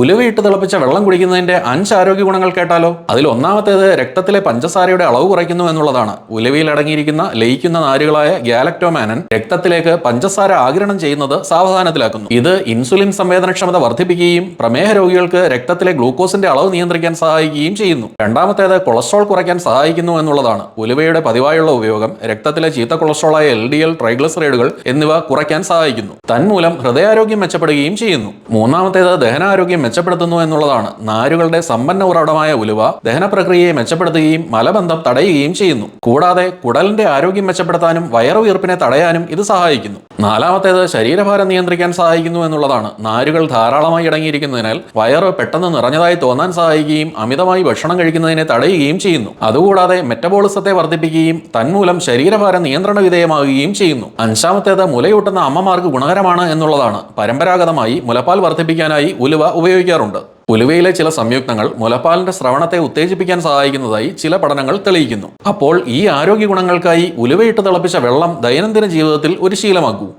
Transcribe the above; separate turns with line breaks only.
ഉലുവയിട്ട് തിളപ്പിച്ച വെള്ളം കുടിക്കുന്നതിന്റെ അഞ്ച് ആരോഗ്യ ഗുണങ്ങൾ കേട്ടാലോ? അതിൽ ഒന്നാമത്തേത് രക്തത്തിലെ പഞ്ചസാരയുടെ അളവ് കുറയ്ക്കുന്നു എന്നുള്ളതാണ്. ഉലുവയിൽ അടങ്ങിയിരിക്കുന്ന ലയിക്കുന്ന നാരുകളായ ഗാലക്ടോമാനൻ രക്തത്തിലേക്ക് പഞ്ചസാര ആഗിരണം ചെയ്യുന്നത് സാവധാനത്തിലാക്കുന്നു. ഇത് ഇൻസുലിൻ സംവേദനക്ഷമത വർദ്ധിപ്പിക്കുകയും പ്രമേഹ രോഗികൾക്ക് രക്തത്തിലെ ഗ്ലൂക്കോസിന്റെ അളവ് നിയന്ത്രിക്കാൻ സഹായിക്കുകയും ചെയ്യുന്നു. രണ്ടാമത്തേത് കൊളസ്ട്രോൾ കുറയ്ക്കാൻ സഹായിക്കുന്നു എന്നുള്ളതാണ്. ഉലുവയുടെ പതിവായുള്ള ഉപയോഗം രക്തത്തിലെ ചീത്ത കൊളസ്ട്രോളായ എൽ ഡി എൽ ട്രൈഗ്ലിസറൈഡുകൾ എന്നിവ കുറയ്ക്കാൻ സഹായിക്കുന്നു. തന്മൂലം ഹൃദയാരോഗ്യം മെച്ചപ്പെടുകയും ചെയ്യുന്നു. മൂന്നാമത്തേത് ദഹനാരോഗ്യം മെച്ചപ്പെടുത്തുന്നു എന്നുള്ളതാണ്. നാരുകളുടെ സമ്പന്ന ഉറവിടമായ ഉലുവ ദഹന പ്രക്രിയയെ മെച്ചപ്പെടുത്തുകയും മലബന്ധം തടയുകയും ചെയ്യുന്നു. കൂടാതെ കുടലിന്റെ ആരോഗ്യം മെച്ചപ്പെടുത്താനും വയറുവീർപ്പിനെ തടയാനും ഇത് സഹായിക്കുന്നു. നാലാമത്തേത് ശരീരഭാരം നിയന്ത്രിക്കാൻ സഹായിക്കുന്നു എന്നുള്ളതാണ്. നാരുകൾ ധാരാളമായി അടങ്ങിയിരിക്കുന്നതിനാൽ വയറ് പെട്ടെന്ന് നിറഞ്ഞതായി തോന്നാൻ സഹായിക്കുകയും അമിതമായി ഭക്ഷണം കഴിക്കുന്നതിനെ തടയുകയും ചെയ്യുന്നു. അതുകൂടാതെ മെറ്റബോളിസത്തെ വർദ്ധിപ്പിക്കുകയും തന്മൂലം ശരീരഭാരം നിയന്ത്രണ വിധേയമാകുകയും ചെയ്യുന്നു. അഞ്ചാമത്തേത് മുലയൂട്ടുന്ന അമ്മമാർക്ക് ഗുണകരമാണ് എന്നുള്ളതാണ്. പരമ്പരാഗതമായി മുലപ്പാൽ വർദ്ധിപ്പിക്കാനായി ഉലുവ ഉപയോഗിക്കാറുണ്ട്. ഉലുവയിലെ ചില സംയുക്തങ്ങൾ മുലപ്പാലിന്റെ ശ്രവണത്തെ ഉത്തേജിപ്പിക്കാൻ സഹായിക്കുന്നതായി ചില പഠനങ്ങൾ തെളിയിക്കുന്നു. അപ്പോൾ ഈ ആരോഗ്യ ഗുണങ്ങൾക്കായി ഉലുവയിട്ട് തിളപ്പിച്ച വെള്ളം ദൈനംദിന ജീവിതത്തിൽ ഒരു ശീലമാക്കൂ.